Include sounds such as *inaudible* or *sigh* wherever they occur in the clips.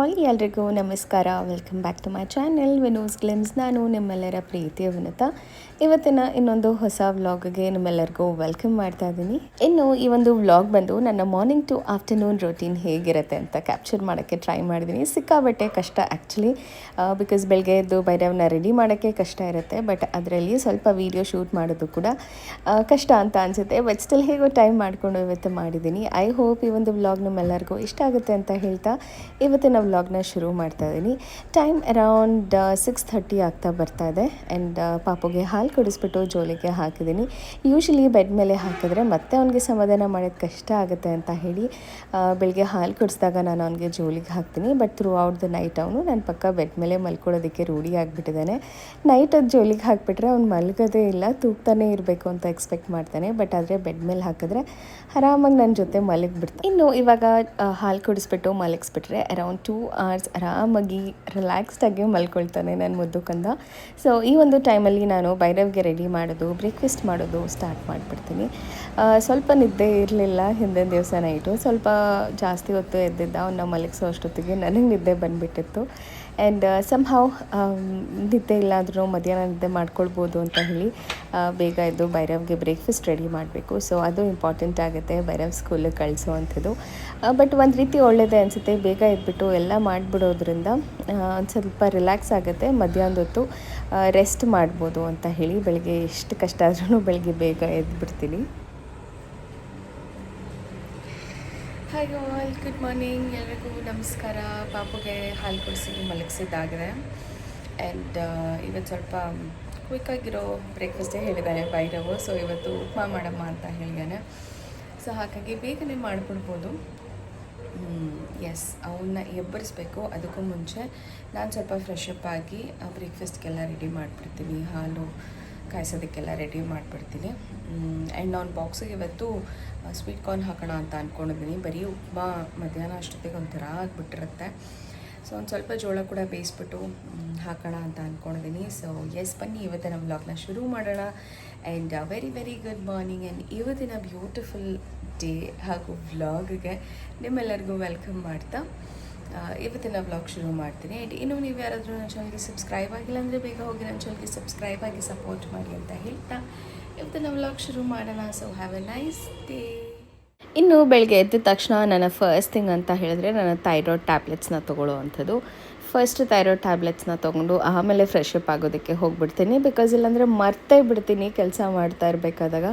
All ಎಲ್ರಿಗೂ ನಮಸ್ಕಾರ. Welcome back to my channel Vino's glimpse ನಾನು ನಿಮ್ಮೆಲ್ಲರ ಪ್ರೀತಿಯ ವಿನತ ಇವತ್ತಿನ ಇನ್ನೊಂದು ಹೊಸ ವ್ಲಾಗ್ಗೆ ನಿಮ್ಮೆಲ್ಲರಿಗೂ ವೆಲ್ಕಮ್ ಮಾಡ್ತಾ ಇದ್ದೀನಿ. ಇನ್ನು ಈ ಒಂದು ವ್ಲಾಗ್ ಬಂದು ನನ್ನ ಮಾರ್ನಿಂಗ್ ಟು ಆಫ್ಟರ್ನೂನ್ ರೊಟೀನ್ ಹೇಗಿರುತ್ತೆ ಅಂತ ಕ್ಯಾಪ್ಚರ್ ಮಾಡೋಕ್ಕೆ ಟ್ರೈ ಮಾಡಿದ್ದೀನಿ. ಸಿಕ್ಕಾಬಟ್ಟೆ ಕಷ್ಟ ಆ್ಯಕ್ಚುಲಿ ಬಿಕಾಸ್ ಬೆಳಗ್ಗೆ ಎದ್ದು ಬೈರವನ್ನ ರೆಡಿ ಮಾಡೋಕ್ಕೆ ಕಷ್ಟ ಇರುತ್ತೆ, ಬಟ್ ಅದರಲ್ಲಿ ಸ್ವಲ್ಪ ವೀಡಿಯೋ ಶೂಟ್ ಮಾಡೋದು ಕೂಡ ಕಷ್ಟ ಅಂತ ಅನಿಸುತ್ತೆ, ಬಟ್ ಸ್ಟಿಲ್ ಹೇಗೋ ಟೈಮ್ ಮಾಡಿಕೊಂಡು ಇವತ್ತು ಮಾಡಿದ್ದೀನಿ. ಐ ಹೋಪ್ ಈ ಒಂದು ವ್ಲಾಗ್ ನಿಮ್ಮೆಲ್ಲರಿಗೂ ಇಷ್ಟ ಆಗುತ್ತೆ ಅಂತ ಹೇಳ್ತಾ ಇವತ್ತಿನ ವ್ಲಾಗ್ನ ಶುರು ಮಾಡ್ತಾ ಇದ್ದೀನಿ. ಟೈಮ್ ಅರೌಂಡ್ ಸಿಕ್ಸ್ ಥರ್ಟಿ ಆಗ್ತಾ ಬರ್ತಾ ಇದೆ ಆ್ಯಂಡ್ ಪಾಪುಗೆ ಹಾಲು ಕುಡಿಸ್ಬಿಟ್ಟು ಜೋಲಿಗೆ ಹಾಕಿದ್ದೀನಿ. ಯೂಶ್ವಲಿ ಬೆಡ್ ಮೇಲೆ ಹಾಕಿದ್ರೆ ಮತ್ತೆ ಅವನಿಗೆ ಸಮಾಧಾನ ಮಾಡೋದು ಕಷ್ಟ ಆಗುತ್ತೆ ಅಂತ ಹೇಳಿ ಬೆಳಗ್ಗೆ ಹಾಲು ಕುಡಿಸಿದಾಗ ನಾನು ಅವನಿಗೆ ಜೋಲಿಗೆ ಹಾಕ್ತೀನಿ. But throughout the night ಅವನು ನನ್ನ ಪಕ್ಕ ಬೆಡ್ ಮೇಲೆ ಮಲ್ಕೊಳ್ಳೋದಕ್ಕೆ ರೂಢಿ ಆಗಿಬಿಟ್ಟಿದ್ದಾನೆ. ನೈಟ್ ಅದು ಜೋಲಿಗೆ ಹಾಕಿಬಿಟ್ರೆ ಅವ್ನು ಮಲಗೋದೇ ಇಲ್ಲ, ತೂಗ್ತಾನೆ ಇರಬೇಕು ಅಂತ ಎಕ್ಸ್ಪೆಕ್ಟ್ ಮಾಡ್ತಾನೆ. ಬಟ್ ಆದರೆ ಬೆಡ್ ಮೇಲೆ ಹಾಕಿದ್ರೆ ಆರಾಮಾಗಿ ನನ್ನ ಜೊತೆ ಮಲಗಿಬಿಡ್ತಾನೆ. ಇನ್ನು ಇವಾಗ ಹಾಲು ಕುಡಿಸ್ಬಿಟ್ಟು ಮಲಗಿಸ್ಬಿಟ್ರೆ ಅರೌಂಡ್ ಟೂ ಅವರ್ಸ್ ಆರಾಮಾಗಿ ರಿಲ್ಯಾಕ್ಸ್ಡಾಗಿ ಮಲ್ಕೊಳ್ತಾನೆ ನನ್ನ ಮುದ್ದು ಕಂದ. ಸೊ ಈ ಒಂದು ಟೈಮಲ್ಲಿ ನಾನು ಭೈರವ್ಗೆ ರೆಡಿ ಮಾಡೋದು ಬ್ರೇಕ್ಫಾಸ್ಟ್ ಮಾಡೋದು ಸ್ಟಾರ್ಟ್ ಮಾಡಿಬಿಡ್ತೀನಿ. ಸ್ವಲ್ಪ ನಿದ್ದೆ ಇರಲಿಲ್ಲ ಹಿಂದಿನ ದಿವಸ ನೈಟು ಸ್ವಲ್ಪ ಜಾಸ್ತಿ ಹೊತ್ತು ಎದ್ದಿದ್ದ ಅವನ್ನ ಮಲಗಿಸೋ ಅಷ್ಟೊತ್ತಿಗೆ ನನಗೆ ನಿದ್ದೆ ಬಂದುಬಿಟ್ಟಿತ್ತು. ಆ್ಯಂಡ್ ಸಮ್ಹಾವ್ ನಿದ್ದೆ ಇಲ್ಲಾದರೂ ಮಧ್ಯಾಹ್ನ ನಿದ್ದೆ ಮಾಡ್ಕೊಳ್ಬೋದು ಅಂತ ಹೇಳಿ ಬೇಗ ಎದ್ದು ಭೈರವ್ಗೆ ಬ್ರೇಕ್ಫಾಸ್ಟ್ ರೆಡಿ ಮಾಡಬೇಕು. ಸೊ ಅದು ಇಂಪಾರ್ಟೆಂಟ್ ಆಗುತ್ತೆ ಭೈರವ್ ಸ್ಕೂಲಿಗೆ ಕಳಿಸುವಂಥದ್ದು. ಬಟ್ ಒಂದು ರೀತಿ ಒಳ್ಳೆಯದೇ ಅನಿಸುತ್ತೆ. ಬೇಗ ಎದ್ಬಿಟ್ಟು ಎಲ್ಲ ಮಾಡಿಬಿಡೋದ್ರಿಂದ ಒಂದು ಸ್ವಲ್ಪ ರಿಲ್ಯಾಕ್ಸ್ ಆಗುತ್ತೆ. ಮಧ್ಯಾಹ್ನದ ಹೊತ್ತು ರೆಸ್ಟ್ ಮಾಡ್ಬೋದು ಅಂತ ಹೇಳಿ, ಬೆಳಗ್ಗೆ ಎಷ್ಟು ಕಷ್ಟ ಆದ್ರೂ ಬೆಳಗ್ಗೆ ಬೇಗ ಎದ್ಬಿಡ್ತೀನಿ. ಹಾಯ್ ಆಲ್ ಗುಡ್ ಮಾರ್ನಿಂಗ್ ಎಲ್ರಿಗೂ ನಮಸ್ಕಾರ. ಪಾಪುಗೆ ಹಾಲು ಕುಡಿಸಿ ಮಲಗಿಸಿದ್ದಾಗಿದೆ. ಆ್ಯಂಡ್ ಇವತ್ತು ಸ್ವಲ್ಪ ಕ್ವಿಕ್ಕಾಗಿರೋ ಬ್ರೇಕ್ಫಾಸ್ಟೇ ಹೇಳಿದ್ದಾರೆ ಬೈರವು ಸೊ ಇವತ್ತು ಉಪ್ಮಾ ಮಾಡಮ್ಮ ಅಂತ ಹೇಳಿದ್ದಾನೆ. ಸೊ ಹಾಗಾಗಿ ಬೇಗನೆ ಮಾಡಿಬಿಡ್ಬೋದು. ಎಸ್ ಅವನ್ನ ಎಬ್ಬರಿಸ್ಬೇಕು. ಅದಕ್ಕೂ ಮುಂಚೆ ನಾನು ಸ್ವಲ್ಪ ಫ್ರೆಶ್ ಅಪ್ ಆಗಿ ಬ್ರೇಕ್ಫಾಸ್ಟ್ಗೆಲ್ಲ ರೆಡಿ ಮಾಡಿಬಿಡ್ತೀನಿ. ಹಾಲು ಕಾಯಿಸೋದಕ್ಕೆಲ್ಲ ರೆಡಿ ಮಾಡಿಬಿಡ್ತೀನಿ. ಆ್ಯಂಡ್ ನಾನು ಬಾಕ್ಸಿಗೆ ಇವತ್ತು ಸ್ವೀಟ್ ಕಾರ್ನ್ ಹಾಕೋಣ ಅಂತ ಅಂದ್ಕೊಂಡಿದ್ದೀನಿ ಬರೀ ಉಪ್ಮಾ ಮಧ್ಯಾಹ್ನ ಅಷ್ಟೊತ್ತಿಗೆ ಒಂಥರ ಆಗಿಬಿಟ್ಟಿರುತ್ತೆ. ಸೊ ಒಂದು ಸ್ವಲ್ಪ ಜೋಳ ಕೂಡ ಬೇಯಿಸ್ಬಿಟ್ಟು ಹಾಕೋಣ ಅಂತ ಅಂದ್ಕೊಂಡಿದ್ದೀನಿ ಸೊ ಎಸ್ ಬನ್ನಿ ಇವತ್ತಿನ ವ್ಲಾಗ್ನ ಶುರು ಮಾಡೋಣ. And very very good morning and ಇವತ್ತಿನ ಬ್ಯೂಟಿಫುಲ್ ಡೇ ಹಾಗೂ ವ್ಲಾಗ್ಗೆ ನಿಮ್ಮೆಲ್ಲರಿಗೂ ವೆಲ್ಕಮ್ ಮಾಡ್ತಾ ಇವತ್ತಿನ ವ್ಲಾಗ್ ಶುರು ಮಾಡ್ತೀನಿ. ಆ್ಯಂಡ್ ಇನ್ನು ನೀವು ಯಾರಾದರೂ ನನ್ನ ಚಾನಲ್ಗೆ ಸಬ್ಸ್ಕ್ರೈಬ್ ಆಗಿಲ್ಲ ಅಂದರೆ ಬೇಗ ಹೋಗಿ ನನ್ನ ಚಾನಲ್ಗೆ ಸಬ್ಸ್ಕ್ರೈಬ್ ಆಗಿ ಸಪೋರ್ಟ್ ಮಾಡಿ ಅಂತ ಹೇಳ್ತಾ. ಇವತ್ತಿನ ವ್ಲಾಗ್ ಶುರು ಮಾಡೋಣ. So have a nice day ಇನ್ನು ಬೆಳಗ್ಗೆ ಎದ್ದ ತಕ್ಷಣ ನನ್ನ ಫಸ್ಟ್ ಥಿಂಗ್ ಅಂತ ಹೇಳಿದ್ರೆ ನನ್ನ ಥೈರಾಯ್ಡ್ ಟ್ಯಾಬ್ಲೆಟ್ಸ್ನ ತೊಗೊಳ್ಳೋ ಅಂಥದ್ದು ಫಸ್ಟ್ ಥೈರಾಯ್ಡ್ ಟ್ಯಾಬ್ಲೆಟ್ಸ್ನ ತೊಗೊಂಡು ಆಮೇಲೆ ಫ್ರೆಶ್ ಅಪ್ ಆಗೋದಕ್ಕೆ ಹೋಗ್ಬಿಡ್ತೀನಿ. ಬಿಕಾಸ್ ಇಲ್ಲಾಂದರೆ ಮರ್ತೇ ಬಿಡ್ತೀನಿ ಕೆಲಸ ಮಾಡ್ತಾ ಇರಬೇಕಾದಾಗ.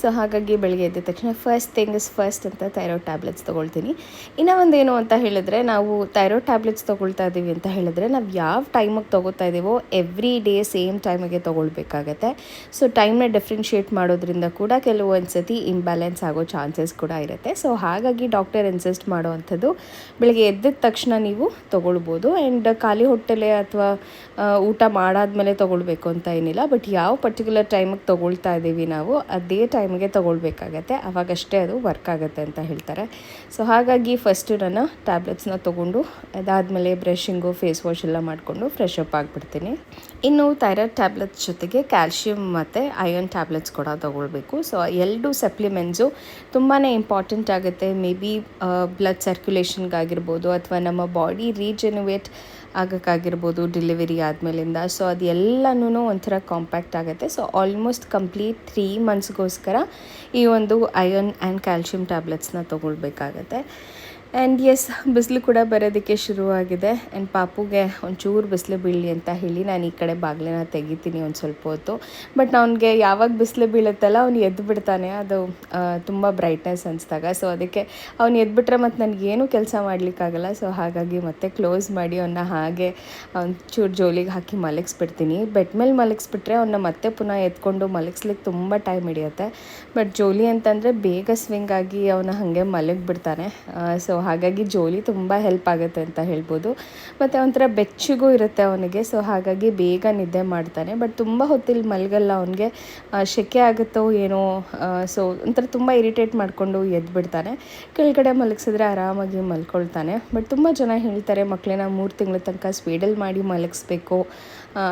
ಸೊ ಹಾಗಾಗಿ ಬೆಳಗ್ಗೆ ಎದ್ದ ತಕ್ಷಣ ಫಸ್ಟ್ ಥಿಂಗ್ ಇಸ್ ಫಸ್ಟ್ ಅಂತ ಥೈರಾಯ್ಡ್ ಟ್ಯಾಬ್ಲೆಟ್ಸ್ ತೊಗೊಳ್ತೀನಿ. ಇನ್ನೂ ಒಂದೇನು ಅಂತ ಹೇಳಿದ್ರೆ ನಾವು ಥೈರಾಯ್ಡ್ ಟ್ಯಾಬ್ಲೆಟ್ಸ್ ತೊಗೊಳ್ತಾ ಇದ್ದೀವಿ ಅಂತ ಹೇಳಿದ್ರೆ ನಾವು ಯಾವ ಟೈಮಿಗೆ ತೊಗೋತಾ ಇದ್ದೀವೋ ಎವ್ರಿ ಡೇ ಸೇಮ್ ಟೈಮಿಗೆ ತೊಗೊಳ್ಬೇಕಾಗತ್ತೆ. ಸೊ ಟೈಮ್ನ ಡಿಫ್ರೆನ್ಷಿಯೇಟ್ ಮಾಡೋದ್ರಿಂದ ಕೂಡ ಕೆಲವೊಂದು ಸತಿ ಇಂಬ್ಯಾಲೆನ್ಸ್ ಆಗೋ ಚಾನ್ಸಸ್ ಕೂಡ ಇರುತ್ತೆ. ಸೊ ಹಾಗಾಗಿ ಡಾಕ್ಟರ್ ಇನ್ಸಿಸ್ಟ್ ಮಾಡುವಂಥದ್ದು, ಬೆಳಗ್ಗೆ ಎದ್ದ ತಕ್ಷಣ ನೀವು ತೊಗೊಳ್ಬೋದು. ಆ್ಯಂಡ್ ಖಾಲಿ ಹೊಟ್ಟೆಲೆ ಅಥವಾ ಊಟ ಮಾಡಾದಮೇಲೆ ತೊಗೊಳ್ಬೇಕು ಅಂತ ಏನಿಲ್ಲ ಬಟ್ ಯಾವ ಪರ್ಟಿಕ್ಯುಲರ್ ಟೈಮಿಗೆ ತೊಗೊಳ್ತಾ ಇದ್ದೀವಿ ನಾವು, ಅದೇ ಟೈಮ್ಗೆ ತೊಗೊಳ್ಬೇಕಾಗತ್ತೆ. ಅವಾಗಷ್ಟೇ ಅದು ವರ್ಕ್ ಆಗುತ್ತೆ ಅಂತ ಹೇಳ್ತಾರೆ. ಸೊ ಹಾಗಾಗಿ ಫಸ್ಟು ನಾನು ಟ್ಯಾಬ್ಲೆಟ್ಸ್ನ ತೊಗೊಂಡು, ಅದಾದಮೇಲೆ ಬ್ರಷಿಂಗು ಫೇಸ್ ವಾಶ್ ಎಲ್ಲ ಮಾಡಿಕೊಂಡು ಫ್ರೆಶ್ ಅಪ್ ಆಗಿಬಿಡ್ತೀನಿ. ಇನ್ನು ಥೈರಾಯ್ಡ್ ಟ್ಯಾಬ್ಲೆಟ್ಸ್ ಜೊತೆಗೆ ಕ್ಯಾಲ್ಶಿಯಂ ಮತ್ತು ಐರನ್ ಟ್ಯಾಬ್ಲೆಟ್ಸ್ ಕೂಡ ತೊಗೊಳ್ಬೇಕು. ಸೊ ಎರಡು ಸಪ್ಲಿಮೆಂಟ್ಸು ತುಂಬಾ ಇಂಪಾರ್ಟೆಂಟ್ ಆಗುತ್ತೆ. ಮೇ ಬಿ ಬ್ಲಡ್ ಸರ್ಕ್ಯುಲೇಷನ್ಗಾಗಿರ್ಬೋದು ಅಥವಾ ನಮ್ಮ ಬಾಡಿ ರೀಜೆನ್ಯುವೇಟ್ ಆಗೋಕ್ಕಾಗಿರ್ಬೋದು ಡೆಲಿವರಿ ಆದಮೇಲಿಂದ. ಸೊ ಅದು ಎಲ್ಲನೂ ಒಂಥರ ಕಾಂಪ್ಯಾಕ್ಟ್ ಆಗುತ್ತೆ. ಸೊ ಆಲ್ಮೋಸ್ಟ್ ಕಂಪ್ಲೀಟ್ ತ್ರೀ ಮಂತ್ಸ್ಗೋಸ್ಕರ ಈ ಒಂದು ಐರನ್ ಆ್ಯಂಡ್ ಕ್ಯಾಲ್ಶಿಯಂ ಟ್ಯಾಬ್ಲೆಟ್ಸ್ನ ತೊಗೊಳ್ಬೇಕಾಗತ್ತೆ. ಆ್ಯಂಡ್ ಎಸ್ ಬಿಸಿಲು ಕೂಡ ಬರೋದಕ್ಕೆ ಶುರುವಾಗಿದೆ. ಆ್ಯಂಡ್ ಪಾಪುಗೆ ಒಂಚೂರು ಬಿಸಿಲು ಬೀಳಲಿ ಅಂತ ಹೇಳಿ ನಾನು ಈ ಕಡೆ ಬಾಗಿಲನ್ನ ತೆಗಿತೀನಿ ಒಂದು ಸ್ವಲ್ಪ ಹೊತ್ತು. ಬಟ್ ಅವನಿಗೆ ಯಾವಾಗ ಬಿಸಿಲು ಬೀಳುತ್ತಲ್ಲ ಅವ್ನು ಎದ್ದು ಬಿಡ್ತಾನೆ. ಅದು ತುಂಬ ಬ್ರೈಟ್ನೆಸ್ ಅನಿಸ್ದಾಗ. ಸೊ ಅದಕ್ಕೆ ಅವ್ನು ಎದ್ಬಿಟ್ರೆ ಮತ್ತು ನನಗೇನು ಕೆಲಸ ಮಾಡಲಿಕ್ಕಾಗಲ್ಲ ಸೊ ಹಾಗಾಗಿ ಮತ್ತೆ ಕ್ಲೋಸ್ ಮಾಡಿ ಅವನ್ನ ಹಾಗೆ ಒಂಚೂರು ಚೂರು ಜೋಲಿಗೆ ಹಾಕಿ ಮಲಗಿಸ್ಬಿಡ್ತೀನಿ. ಬೆಟ್ ಮೇಲೆ ಮಲಗಿಸ್ಬಿಟ್ರೆ ಅವನ್ನ ಮತ್ತೆ ಪುನಃ ಎತ್ಕೊಂಡು ಮಲಗಿಸ್ಲಿಕ್ಕೆ ತುಂಬ ಟೈಮ್ ಹಿಡಿಯುತ್ತೆ. ಬಟ್ ಜೋಲಿ ಅಂತಂದರೆ ಬೇಗ ಸ್ವಿಂಗ್ ಆಗಿ ಅವನ ಹಾಗೆ ಮಲಗಿಬಿಡ್ತಾನೆ. ಸೊ ಹಾಗಾಗಿ ಜೋಲಿ ತುಂಬ ಹೆಲ್ಪ್ ಆಗುತ್ತೆ ಅಂತ ಹೇಳ್ಬೋದು. ಮತ್ತು ಒಂಥರ ಬೆಚ್ಚಗೂ ಇರುತ್ತೆ ಅವನಿಗೆ. ಸೊ ಹಾಗಾಗಿ ಬೇಗ ನಿದ್ದೆ ಮಾಡ್ತಾನೆ. ಬಟ್ ತುಂಬ ಹೊತ್ತಿಲ್ಲಿ ಮಲಗಲ್ಲ ಅವನಿಗೆ. ಶೆಕೆ ಆಗುತ್ತೋ ಏನೋ ಸೊ ಒಂಥರ ತುಂಬ ಇರಿಟೇಟ್ ಮಾಡಿಕೊಂಡು ಎದ್ಬಿಡ್ತಾನೆ. ಕೆಳಗಡೆ ಮಲಗಿಸಿದ್ರೆ ಆರಾಮಾಗಿ ಮಲ್ಕೊಳ್ತಾನೆ. ಬಟ್ ತುಂಬ ಜನ ಹೇಳ್ತಾರೆ ಮಕ್ಕಳನ್ನ ಮೂರು ತಿಂಗಳ ತನಕ ಸ್ವೀಡಲ್ ಮಾಡಿ ಮಲಗಿಸ್ಬೇಕು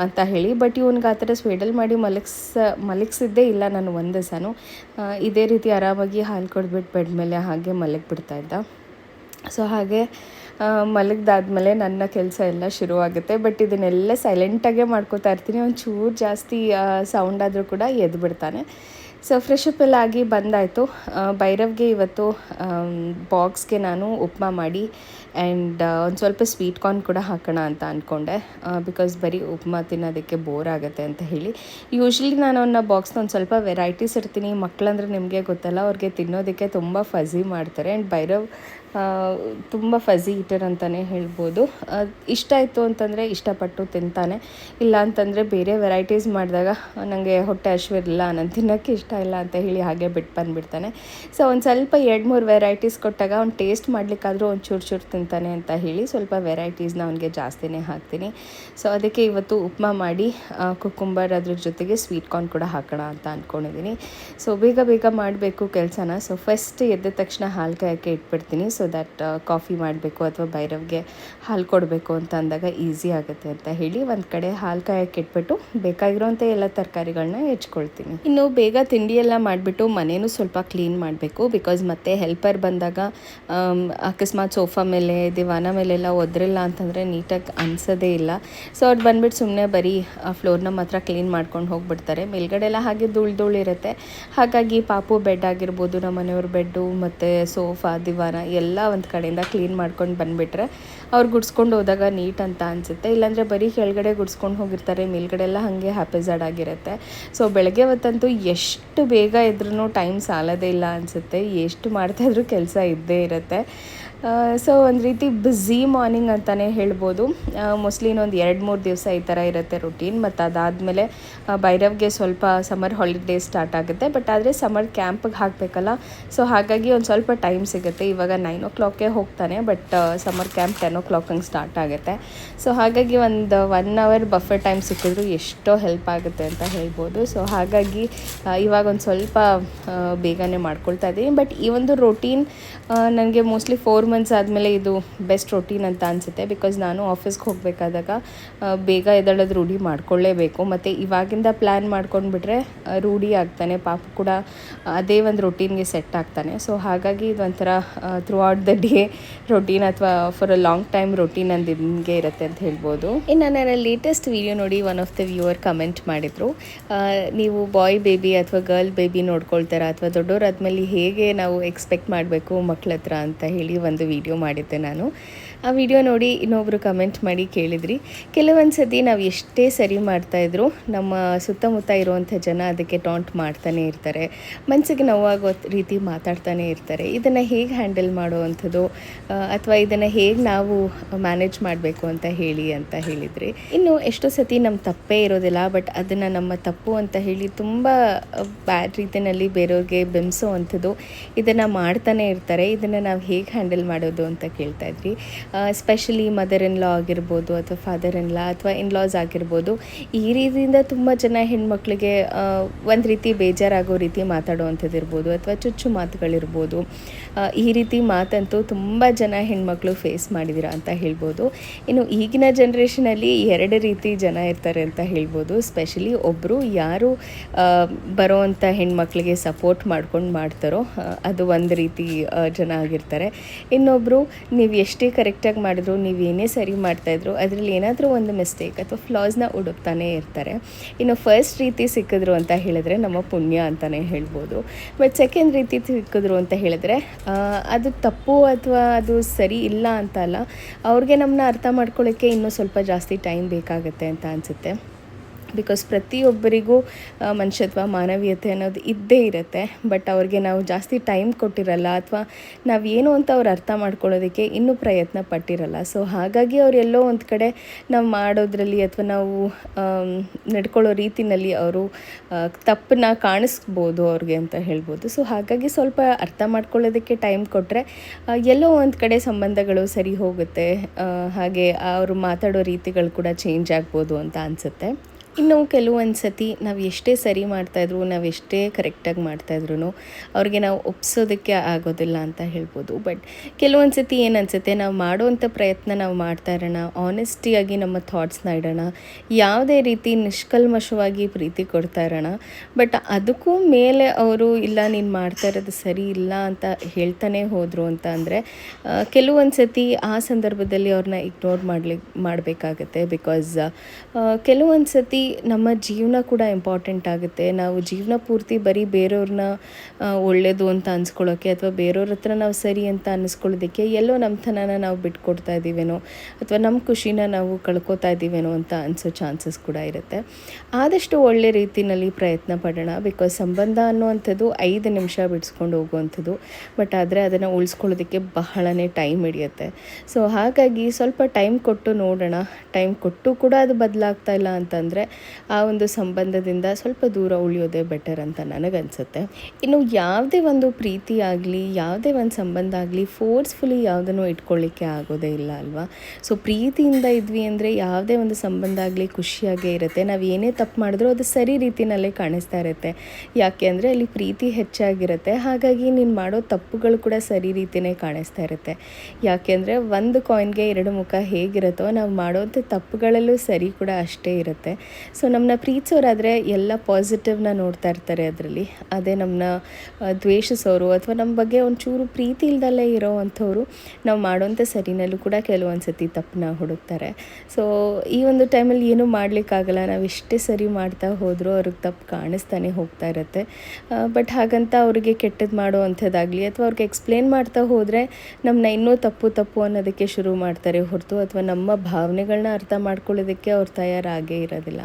ಅಂತ ಹೇಳಿ. ಬಟ್ ಇವನಿಗೆ ಆ ಥರ ಸ್ವೀಡಲ್ ಮಾಡಿ ಮಲಗಿಸ, ಮಲಗಿಸಿದ್ದೇ ಇಲ್ಲ ನಾನು ಒಂದು ದಿವಸನೂ. ಇದೇ ರೀತಿ ಆರಾಮಾಗಿ ಹಾಲು ಕೊಡ್ಬಿಟ್ಟು ಬೆಡ್ ಮೇಲೆ ಹಾಗೆ ಮಲಗಿಬಿಡ್ತಾ ಇದ್ದ. ಸೊ ಹಾಗೆ ಮಲಗ್ದಾದ್ಮೇಲೆ ನನ್ನ ಕೆಲಸ ಎಲ್ಲ ಶುರುವಾಗುತ್ತೆ. ಬಟ್ ಇದನ್ನೆಲ್ಲ ಸೈಲೆಂಟಾಗೇ ಮಾಡ್ಕೋತಾ ಇರ್ತೀನಿ. ಒಂಚೂರು ಜಾಸ್ತಿ ಸೌಂಡ್ ಆದರೂ ಕೂಡ ಎದ್ದು ಬಿಡ್ತಾನೆ. ಸೊ ಫ್ರೆಶ್ ಅಪ್ ಎಲ್ಲ ಆಗಿ ಬಂದಾಯಿತು. ಭೈರವ್ಗೆ ಇವತ್ತು ಬಾಕ್ಸ್ಗೆ ನಾನು ಉಪ್ಮಾ ಮಾಡಿ ಆ್ಯಂಡ್ ಒಂದು ಸ್ವಲ್ಪ ಸ್ವೀಟ್ ಕಾರ್ನ್ ಕೂಡ ಹಾಕೋಣ ಅಂತ ಅಂದ್ಕೊಂಡೆ ಬಿಕಾಸ್ ಬರೀ ಉಪ್ಮಾ ತಿನ್ನೋದಕ್ಕೆ ಬೋರ್ ಆಗುತ್ತೆ ಅಂತ ಹೇಳಿ. ಯೂಶ್ವಲಿ ನಾನು ಅವನ್ನ ಬಾಕ್ಸ್ನ ಒಂದು ಸ್ವಲ್ಪ ವೆರೈಟೀಸ್ ಇರ್ತೀನಿ ಮಕ್ಕಳಂದ್ರೆ ನಿಮಗೆ ಗೊತ್ತಲ್ಲ, ಅವ್ರಿಗೆ ತಿನ್ನೋದಕ್ಕೆ ತುಂಬ ಫಝಿ ಮಾಡ್ತಾರೆ. ಆ್ಯಂಡ್ ಭೈರವ್ ತುಂಬ ಫಝಿ ಈಟರ್ ಅಂತಲೇ ಹೇಳ್ಬೋದು. ಇಷ್ಟ ಆಯಿತು ಅಂತಂದರೆ ಇಷ್ಟಪಟ್ಟು ತಿಂತಾನೆ. ಇಲ್ಲ ಅಂತಂದರೆ ಬೇರೆ ವೆರೈಟೀಸ್ ಮಾಡಿದಾಗ ನನಗೆ ಹೊಟ್ಟೆ ಹಶ್ವಿರಲಿಲ್ಲ ನಾನು ತಿನ್ನೋಕ್ಕೆ ಇಷ್ಟ ಇಲ್ಲ ಅಂತ ಹೇಳಿ ಹಾಗೆ ಬಿಟ್ಟು ಬಂದುಬಿಡ್ತಾನೆ. ಸೊ ಒಂದು ಸ್ವಲ್ಪ ಎರಡು ಮೂರು ವೆರೈಟೀಸ್ ಕೊಟ್ಟಾಗ ಅವ್ನು ಟೇಸ್ಟ್ ಮಾಡಲಿಕ್ಕಾದರೂ ಒಂದು ಚೂರು ಚೂರು ತಿಂತಾನೆ ಅಂತ ಹೇಳಿ ಸ್ವಲ್ಪ ವೆರೈಟೀಸ್ನ ಅವನಿಗೆ ಜಾಸ್ತಿನೇ ಹಾಕ್ತೀನಿ. ಸೊ ಅದಕ್ಕೆ ಇವತ್ತು ಉಪ್ಮಾ ಮಾಡಿ ಕುಕುಂಬರ್ ಅದ್ರ ಜೊತೆಗೆ ಸ್ವೀಟ್ ಕಾರ್ನ್ ಕೂಡ ಹಾಕೋಣ ಅಂತ ಅಂದ್ಕೊಂಡಿದ್ದೀನಿ ಸೊ ಬೇಗ ಬೇಗ ಮಾಡಬೇಕು ಕೆಲಸನ. ಸೊ ಫಸ್ಟ್ ಎದ್ದ ತಕ್ಷಣ ಹಾಲು ಕಾಯೋಕ್ಕೆ ಇಟ್ಬಿಡ್ತೀನಿ. ಸೊ ದಟ್ ಕಾಫಿ ಮಾಡಬೇಕು ಅಥವಾ ಭೈರವ್ಗೆ ಹಾಲು ಕೊಡಬೇಕು ಅಂತ ಅಂದಾಗ ಈಸಿ ಆಗುತ್ತೆ ಅಂತ ಹೇಳಿ ಒಂದು ಕಡೆ ಹಾಲು ಕಾಯಕ್ಕೆ ಇಟ್ಬಿಟ್ಟು ಬೇಕಾಗಿರೋಂಥ ಎಲ್ಲ ತರಕಾರಿಗಳನ್ನ ಹೆಚ್ಕೊಳ್ತೀನಿ. ಇನ್ನು ಬೇಗ ತಿಂಡಿ ಎಲ್ಲ ಮಾಡಿಬಿಟ್ಟು ಮನೇನೂ ಸ್ವಲ್ಪ ಕ್ಲೀನ್ ಮಾಡಬೇಕು ಬಿಕಾಸ್ ಮತ್ತೆ ಹೆಲ್ಪರ್ ಬಂದಾಗ ಅಕಸ್ಮಾತ್ ಸೋಫಾ ಮೇಲೆ, ದಿವಾನ ಮೇಲೆಲ್ಲ ಒದ್ರಿಲ್ಲ ಅಂತಂದರೆ ನೀಟಾಗಿ ಅನ್ಸೋದೇ ಇಲ್ಲ. ಸೊ ಅವ್ರು ಬಂದ್ಬಿಟ್ಟು ಸುಮ್ಮನೆ ಬರೀ ಆ ಫ್ಲೋರ್ನ ಮಾತ್ರ ಕ್ಲೀನ್ ಮಾಡ್ಕೊಂಡು ಹೋಗ್ಬಿಡ್ತಾರೆ. ಮೇಲ್ಗಡೆ ಎಲ್ಲ ಹಾಗೆ ಧೂಳು ಧೂಳು ಇರುತ್ತೆ. ಹಾಗಾಗಿ ಪಾಪು ಬೆಡ್ ಆಗಿರ್ಬೋದು ನಮ್ಮ ಮನೆಯವ್ರ ಬೆಡ್ಡು ಮತ್ತು ಸೋಫಾ ದಿವಾನ ಎಲ್ಲ ಒಂದು ಕಡೆಯಿಂದ ಕ್ಲೀನ್ ಮಾಡ್ಕೊಂಡು ಬಂದುಬಿಟ್ರೆ ಅವ್ರು ಗುಡ್ಸ್ಕೊಂಡು ಹೋದಾಗ ನೀಟ್ ಅಂತ ಅನಿಸುತ್ತೆ. ಇಲ್ಲಾಂದರೆ ಬರೀ ಕೆಳಗಡೆ ಗುಡ್ಸ್ಕೊಂಡು ಹೋಗಿರ್ತಾರೆ, ಮೇಲ್ಗಡೆ ಎಲ್ಲ ಹಾಗೆ ಹ್ಯಾಪಿಸಡ್ ಆಗಿರುತ್ತೆ. ಸೊ ಬೆಳಗ್ಗೆ ಹೊತ್ತಂತೂ ಎಷ್ಟು ಬೇಗ ಇದ್ರೂ ಟೈಮ್ ಸಾಲೋದೇ ಇಲ್ಲ ಅನಿಸುತ್ತೆ. ಎಷ್ಟು ಮಾಡ್ತಾಯಿದ್ರು ಕೆಲಸ ಇದ್ದೇ ಇರುತ್ತೆ. ಸೊ ಒಂದು ರೀತಿ ಬ್ಯುಸಿ ಮಾರ್ನಿಂಗ್ ಅಂತಲೇ ಹೇಳ್ಬೋದು. ಮೋಸ್ಟ್ಲಿ ಇನ್ನೊಂದು ಎರಡು, ಮೂರು ದಿವಸ ಈ ಥರ ಇರುತ್ತೆ ರುಟೀನ್ ಮತ್ತು ಅದಾದಮೇಲೆ ಭೈರವ್ಗೆ ಸ್ವಲ್ಪ ಸಮ್ಮರ್ ಹಾಲಿಡೇ ಸ್ಟಾರ್ಟ್ ಆಗುತ್ತೆ. ಬಟ್ ಆದರೆ ಸಮ್ಮರ್ ಕ್ಯಾಂಪಿಗೆ ಹಾಕಬೇಕಲ್ಲ. ಸೊ ಹಾಗಾಗಿ ಒಂದು ಸ್ವಲ್ಪ ಟೈಮ್ ಸಿಗುತ್ತೆ. ಇವಾಗ ನೈನ್ ಓ ಕ್ಲಾಕೇ ಹೋಗ್ತಾನೆ but summer camp ten o'clock ಹಂಗೆ ಸ್ಟಾರ್ಟ್ ಆಗುತ್ತೆ. ಸೊ ಹಾಗಾಗಿ ಒಂದು ಒನ್ ಅವರ್ ಬಫೆ ಟೈಮ್ ಸಿಕ್ಕಿದ್ರು ಎಷ್ಟೋ ಹೆಲ್ಪ್ ಆಗುತ್ತೆ ಅಂತ ಹೇಳ್ಬೋದು. ಸೊ ಹಾಗಾಗಿ ಇವಾಗ ಒಂದು ಸ್ವಲ್ಪ ಬೇಗನೆ ಮಾಡ್ಕೊಳ್ತಾ ಇದ್ದೀನಿ. ಬಟ್ ಈ ಒಂದು ರೊಟೀನ್ ನನಗೆ ಮೋಸ್ಟ್ಲಿ ಫೋರ್ ಮಂತ್ಸ್ ಆದಮೇಲೆ ಇದು ಬೆಸ್ಟ್ ರೊಟೀನ್ ಅಂತ ಅನಿಸುತ್ತೆ ಬಿಕಾಸ್ ನಾನು ಆಫೀಸ್ಗೆ ಹೋಗಬೇಕಾದಾಗ ಬೇಗ ಎದ್ದೇಳೋದು ರೂಢಿ ಮಾಡ್ಕೊಳ್ಳೇಬೇಕು. ಮತ್ತು ಇವಾಗಿಂದ ಪ್ಲ್ಯಾನ್ ಮಾಡ್ಕೊಂಡ್ಬಿಟ್ರೆ ರೂಢಿ ಆಗ್ತಾನೆ, ಪಾಪ ಕೂಡ ಅದೇ ಒಂದು ರೊಟೀನ್ಗೆ ಸೆಟ್ ಆಗ್ತಾನೆ. ಸೊ ಹಾಗಾಗಿ ಇದೊಂಥರ throughout the day routine ಅಥವಾ for a long time routine ಅಂದು ನಿಮಗೆ ಇರುತ್ತೆ ಅಂತ ಹೇಳ್ಬೋದು. ಇನ್ನು ನನ್ನ ಲೇಟೆಸ್ಟ್ ವಿಡಿಯೋ ನೋಡಿ one of the viewer comment ಮಾಡಿದರು. ನೀವು ಬಾಯ್ ಬೇಬಿ ಅಥವಾ ಗರ್ಲ್ ಬೇಬಿ ನೋಡ್ಕೊಳ್ತಾರಾ ಅಥವಾ ದೊಡ್ಡವರಾದ್ಮೇಲೆ ಹೇಗೆ ನಾವು ಎಕ್ಸ್ಪೆಕ್ಟ್ ಮಾಡಬೇಕು ಮಕ್ಳ ಹತ್ರ ಅಂತ ಹೇಳಿ ಒಂದು ವಿಡಿಯೋ ಮಾಡಿದ್ದೆ ನಾನು. ಆ ವಿಡಿಯೋ ನೋಡಿ ಇನ್ನೊಬ್ಬರು ಕಮೆಂಟ್ ಮಾಡಿ ಕೇಳಿದ್ರಿ. ಕೆಲವೊಂದು ಸತಿ ನಾವು ಎಷ್ಟೇ ಸರಿ ಮಾಡ್ತಾಯಿದ್ರು ನಮ್ಮ ಸುತ್ತಮುತ್ತ ಇರುವಂಥ ಜನ ಅದಕ್ಕೆ ಟಾಂಟ್ ಮಾಡ್ತಾನೆ ಇರ್ತಾರೆ. ಮನಸ್ಸಿಗೆ ನೋವಾಗೋ ರೀತಿ ಮಾತಾಡ್ತಾನೆ ಇರ್ತಾರೆ. ಇದನ್ನು ಹೇಗೆ ಹ್ಯಾಂಡಲ್ ಮಾಡುವಂಥದ್ದು? ಅಥವಾ ಇದನ್ನು ಹೇಗೆ ನಾವು ಮ್ಯಾನೇಜ್ ಮಾಡಬೇಕು ಅಂತ ಹೇಳಿ ಅಂತ ಹೇಳಿದ್ರಿ. ಇನ್ನು ಎಷ್ಟೋ ಸತಿ ನಮ್ಮ ತಪ್ಪೇ ಇರೋದಿಲ್ಲ ಬಟ್ ಅದನ್ನು ನಮ್ಮ ತಪ್ಪು ಅಂತ ಹೇಳಿ ತುಂಬ ಬ್ಯಾಡ್ ರೀತಿಯಲ್ಲಿ ಬೇರೆಯವ್ರಿಗೆ ಬೆಂಬಿಸೋ ಅಂಥದ್ದು ಇದನ್ನು ಮಾಡ್ತಾನೆ ಇರ್ತಾರೆ. ಇದನ್ನು ನಾವು ಹೇಗೆ ಹ್ಯಾಂಡಲ್ ಮಾಡೋದು ಅಂತ ಕೇಳ್ತಾ ಇದ್ರಿ ಸ್ಪೆಷಲಿ ಮದರ್ ಇನ್ ಲಾ ಆಗಿರ್ಬೋದು ಅಥವಾ ಫಾದರ್ ಇನ್ ಲಾ ಅಥವಾ ಇನ್ ಲಾಸ್ ಆಗಿರ್ಬೋದು, ಈ ರೀತಿಯಿಂದ ತುಂಬ ಜನ ಹೆಣ್ಮಕ್ಳಿಗೆ ಒಂದು ರೀತಿ ಬೇಜಾರಾಗೋ ರೀತಿ ಮಾತಾಡುವಂಥದ್ದು ಇರ್ಬೋದು ಅಥವಾ ಚುಚ್ಚು ಮಾತುಗಳಿರ್ಬೋದು. ಈ ರೀತಿ ಮಾತಂತೂ ತುಂಬ ಜನ ಹೆಣ್ಮಕ್ಳು ಫೇಸ್ ಮಾಡಿದಿರ ಅಂತ ಹೇಳ್ಬೋದು. ಇನ್ನು ಈಗಿನ ಜನ್ರೇಷನಲ್ಲಿ ಎರಡು ರೀತಿ ಜನ ಇರ್ತಾರೆ ಅಂತ ಹೇಳ್ಬೋದು. ಸ್ಪೆಷಲಿ ಒಬ್ಬರು ಯಾರು ಬರೋವಂಥ ಹೆಣ್ಮಕ್ಳಿಗೆ ಸಪೋರ್ಟ್ ಮಾಡ್ಕೊಂಡು ಮಾಡ್ತಾರೋ ಅದು ಒಂದು ರೀತಿ ಜನ ಆಗಿರ್ತಾರೆ. ಇನ್ನೊಬ್ಬರು ನೀವು ಎಷ್ಟೇ ಕರೆಕ್ಟಾಗಿ ಮಾಡಿದ್ರು, ನೀವು ಏನೇ ಸರಿ ಮಾಡ್ತಾಯಿದ್ರು ಅದರಲ್ಲಿ ಏನಾದರೂ ಒಂದು ಮಿಸ್ಟೇಕ್ ಅಥವಾ ಫ್ಲಾಸ್ನ ಹುಡುಕ್ತಾನೆ ಇರ್ತಾರೆ. ಇನ್ನು ಫಸ್ಟ್ ರೀತಿ ಸಿಕ್ಕಿದ್ರು ಅಂತ ಹೇಳಿದ್ರೆ ನಮ್ಮ ಪುಣ್ಯ ಅಂತಲೇ ಹೇಳ್ಬೋದು. ಬಟ್ ಸೆಕೆಂಡ್ ರೀತಿ ಸಿಕ್ಕಿದ್ರು ಅಂತ ಹೇಳಿದ್ರೆ ಅದು ತಪ್ಪು ಅಥವಾ ಅದು ಸರಿ ಇಲ್ಲ ಅಂತ ಅಲ್ಲ, ಅವ್ರಿಗೆ ನಮ್ಮನ್ನ ಅರ್ಥ ಮಾಡ್ಕೊಳ್ಳೋಕ್ಕೆ ಇನ್ನೂ ಸ್ವಲ್ಪ ಜಾಸ್ತಿ ಟೈಮ್ ಬೇಕಾಗುತ್ತೆ ಅಂತ ಅನಿಸುತ್ತೆ. ಬಿಕಾಸ್ ಪ್ರತಿಯೊಬ್ಬರಿಗೂ ಮನುಷ್ಯತ್ವ, ಮಾನವೀಯತೆ ಅನ್ನೋದು ಇದ್ದೇ ಇರುತ್ತೆ. ಬಟ್ ಅವ್ರಿಗೆ ನಾವು ಜಾಸ್ತಿ ಟೈಮ್ ಕೊಟ್ಟಿರಲ್ಲ, ಅಥವಾ ನಾವು ಏನು ಅಂತ ಅವ್ರು ಅರ್ಥ ಮಾಡ್ಕೊಳ್ಳೋದಕ್ಕೆ ಇನ್ನೂ ಪ್ರಯತ್ನ ಪಟ್ಟಿರಲ್ಲ. ಸೊ ಹಾಗಾಗಿ ಅವರೆಲ್ಲೋ ಒಂದು ಕಡೆ ನಾವು ಮಾಡೋದ್ರಲ್ಲಿ ಅಥವಾ ನಾವು ನಡ್ಕೊಳ್ಳೋ ರೀತಿನಲ್ಲಿ ಅವರು ತಪ್ಪನ್ನ ಕಾಣಿಸ್ಬೋದು ಅವ್ರಿಗೆ ಅಂತ ಹೇಳ್ಬೋದು. ಸೊ ಹಾಗಾಗಿ ಸ್ವಲ್ಪ ಅರ್ಥ ಮಾಡ್ಕೊಳ್ಳೋದಕ್ಕೆ ಟೈಮ್ ಕೊಟ್ಟರೆ ಎಲ್ಲೋ ಒಂದು ಕಡೆ ಸಂಬಂಧಗಳು ಸರಿ ಹೋಗುತ್ತೆ. ಹಾಗೆ ಅವರು ಮಾತಾಡೋ ರೀತಿಗಳು ಕೂಡ ಚೇಂಜ್ ಆಗ್ಬೋದು ಅಂತ ಅನಿಸುತ್ತೆ. ಇನ್ನು ಕೆಲವೊಂದು ಸತಿ ನಾವು ಎಷ್ಟೇ ಸರಿ ಮಾಡ್ತಾಯಿದ್ರು ನಾವು ಎಷ್ಟೇ ಕರೆಕ್ಟಾಗಿ ಮಾಡ್ತಾಯಿದ್ರು ಅವ್ರಿಗೆ ನಾವು ಒಪ್ಸೋದಕ್ಕೆ ಆಗೋದಿಲ್ಲ ಅಂತ ಹೇಳ್ಬೋದು. ಬಟ್ ಕೆಲವೊಂದು ಸತಿ ಏನು ಅನಿಸುತ್ತೆ, ನಾವು ಮಾಡೋವಂಥ ಪ್ರಯತ್ನ ನಾವು ಮಾಡ್ತಾ ಇರೋಣ ಆನೆಸ್ಟಿಯಾಗಿ ನಮ್ಮ ಥಾಟ್ಸ್ನ ಇಡೋಣ, ಯಾವುದೇ ರೀತಿ ನಿಷ್ಕಲ್ಮಶವಾಗಿ ಪ್ರೀತಿ ಕೊಡ್ತಾ ಇರೋಣ. ಬಟ್ ಅದಕ್ಕೂ ಮೇಲೆ ಅವರು, ಇಲ್ಲ, ನೀನು ಮಾಡ್ತಾ ಇರೋದು ಸರಿ ಇಲ್ಲ ಅಂತ ಹೇಳ್ತಾನೆ ಹೋದರು ಅಂತ ಅಂದರೆ ಕೆಲವೊಂದು ಸತಿ ಆ ಸಂದರ್ಭದಲ್ಲಿ ಅವ್ರನ್ನ ಇಗ್ನೋರ್ ಮಾಡ್ಲಿಕ್ಕೆ ಮಾಡಬೇಕಾಗತ್ತೆ. ಬಿಕಾಸ್ ಕೆಲವೊಂದು ಸತಿ ನಮ್ಮ ಜೀವನ ಕೂಡ ಇಂಪಾರ್ಟೆಂಟ್ ಆಗುತ್ತೆ. ನಾವು ಜೀವನ ಪೂರ್ತಿ ಬರೀ ಬೇರೆಯವ್ರನ್ನ ಒಳ್ಳೆಯದು ಅಂತ ಅನ್ಸ್ಕೊಳ್ಳೋಕ್ಕೆ ಅಥವಾ ಬೇರೆಯವ್ರ ಹತ್ರ ನಾವು ಸರಿ ಅಂತ ಅನ್ನಿಸ್ಕೊಳ್ಳೋದಕ್ಕೆ ಎಲ್ಲೋ ನಮ್ಮತನನ ನಾವು ಬಿಟ್ಕೊಡ್ತಾ ಇದ್ದೀವೇನೋ ಅಥವಾ ನಮ್ಮ ಖುಷಿನ ನಾವು ಕಳ್ಕೊತಾ ಇದ್ದೀವೇನೋ ಅಂತ ಅನಿಸೋ ಚಾನ್ಸಸ್ ಕೂಡ ಇರುತ್ತೆ. ಆದಷ್ಟು ಒಳ್ಳೆ ರೀತಿಯಲ್ಲಿ ಪ್ರಯತ್ನ ಪಡೋಣ. ಬಿಕಾಸ್ ಸಂಬಂಧ ಅನ್ನುವಂಥದ್ದು ಐದು ನಿಮಿಷ ಬಿಡಿಸ್ಕೊಂಡು ಹೋಗುವಂಥದ್ದು. ಬಟ್ ಆದರೆ ಅದನ್ನು ಉಳಿಸ್ಕೊಳ್ಳೋದಕ್ಕೆ ಬಹಳನೇ ಟೈಮ್ ಹಿಡಿಯುತ್ತೆ. ಸೊ ಹಾಗಾಗಿ ಸ್ವಲ್ಪ ಟೈಮ್ ಕೊಟ್ಟು ನೋಡೋಣ. ಟೈಮ್ ಕೊಟ್ಟು ಕೂಡ ಅದು ಬದಲಾಗ್ತಾ ಇಲ್ಲ ಅಂತಂದರೆ ಆ ಒಂದು ಸಂಬಂಧದಿಂದ ಸ್ವಲ್ಪ ದೂರ ಉಳಿಯೋದೇ ಬೆಟರ್ ಅಂತ ನನಗನ್ಸುತ್ತೆ. ಇನ್ನು ಯಾವುದೇ ಒಂದು ಪ್ರೀತಿ ಆಗಲಿ, ಯಾವುದೇ ಒಂದು ಸಂಬಂಧ ಆಗಲಿ ಫೋರ್ಸ್ಫುಲಿ ಯಾವುದನ್ನು ಇಟ್ಕೊಳ್ಳಿಕ್ಕೆ ಆಗೋದೇ ಇಲ್ಲ ಅಲ್ವಾ? ಸೊ ಪ್ರೀತಿಯಿಂದ ಇದ್ವಿ ಅಂದರೆ ಯಾವುದೇ ಒಂದು ಸಂಬಂಧ ಆಗಲಿ ಖುಷಿಯಾಗೇ ಇರುತ್ತೆ. ನಾವು ಏನೇ ತಪ್ಪು ಮಾಡಿದ್ರೂ ಅದು ಸರಿ ರೀತಿನಲ್ಲೇ ಕಾಣಿಸ್ತಾ ಇರುತ್ತೆ. ಯಾಕೆ ಅಂದರೆ ಅಲ್ಲಿ ಪ್ರೀತಿ ಹೆಚ್ಚಾಗಿರುತ್ತೆ. ಹಾಗಾಗಿ ನೀನು ಮಾಡೋ ತಪ್ಪುಗಳು ಕೂಡ ಸರಿ ರೀತಿನೇ ಕಾಣಿಸ್ತಾ ಇರುತ್ತೆ. ಯಾಕೆಂದರೆ ಒಂದು ಕಾಯಿನ್ಗೆ ಎರಡು ಮುಖ ಹೇಗಿರುತ್ತೋ ನಾವು ಮಾಡೋಂಥ ತಪ್ಪುಗಳಲ್ಲೂ ಸರಿ ಕೂಡ ಅಷ್ಟೇ ಇರುತ್ತೆ. ಸೊ ನಮ್ಮನ್ನ ಪ್ರೀತಿಸೋರಾದರೆ ಎಲ್ಲ ಪಾಸಿಟಿವ್ನ ನೋಡ್ತಾ ಇರ್ತಾರೆ ಅದರಲ್ಲಿ. ಅದೇ ನಮ್ಮನ್ನ ದ್ವೇಷಿಸೋರು ಅಥವಾ ನಮ್ಮ ಬಗ್ಗೆ ಒಂಚೂರು ಪ್ರೀತಿ ಇಲ್ದಲ್ಲೇ ಇರೋ ಅಂಥವ್ರು ನಾವು ಮಾಡೋಂಥ ಸರಿನಲ್ಲೂ ಕೂಡ ಕೆಲವೊಂದು ಸತಿ ತಪ್ಪನ್ನ ಹುಡುಕ್ತಾರೆ. ಸೊ ಈ ಒಂದು ಟೈಮಲ್ಲಿ ಏನೂ ಮಾಡಲಿಕ್ಕಾಗಲ್ಲ. ನಾವು ಎಷ್ಟೇ ಸರಿ ಮಾಡ್ತಾ ಹೋದರೂ ಅವ್ರಿಗೆ ತಪ್ಪು ಕಾಣಿಸ್ತಾನೆ ಹೋಗ್ತಾ ಇರುತ್ತೆ. ಬಟ್ ಹಾಗಂತ ಅವರಿಗೆ ಕೆಟ್ಟದ್ದು ಮಾಡೋ ಅಂಥದ್ದಾಗಲಿ ಅಥವಾ ಅವ್ರಿಗೆ ಎಕ್ಸ್ಪ್ಲೇನ್ ಮಾಡ್ತಾ ಹೋದರೆ ನಮ್ಮನ್ನ ಇನ್ನೂ ತಪ್ಪು ತಪ್ಪು ಅನ್ನೋದಕ್ಕೆ ಶುರು ಮಾಡ್ತಾರೆ ಹೊರತು ಅಥವಾ ನಮ್ಮ ಭಾವನೆಗಳನ್ನ ಅರ್ಥ ಮಾಡ್ಕೊಳ್ಳೋದಕ್ಕೆ ಅವ್ರು ತಯಾರಾಗೇ ಇರೋದಿಲ್ಲ.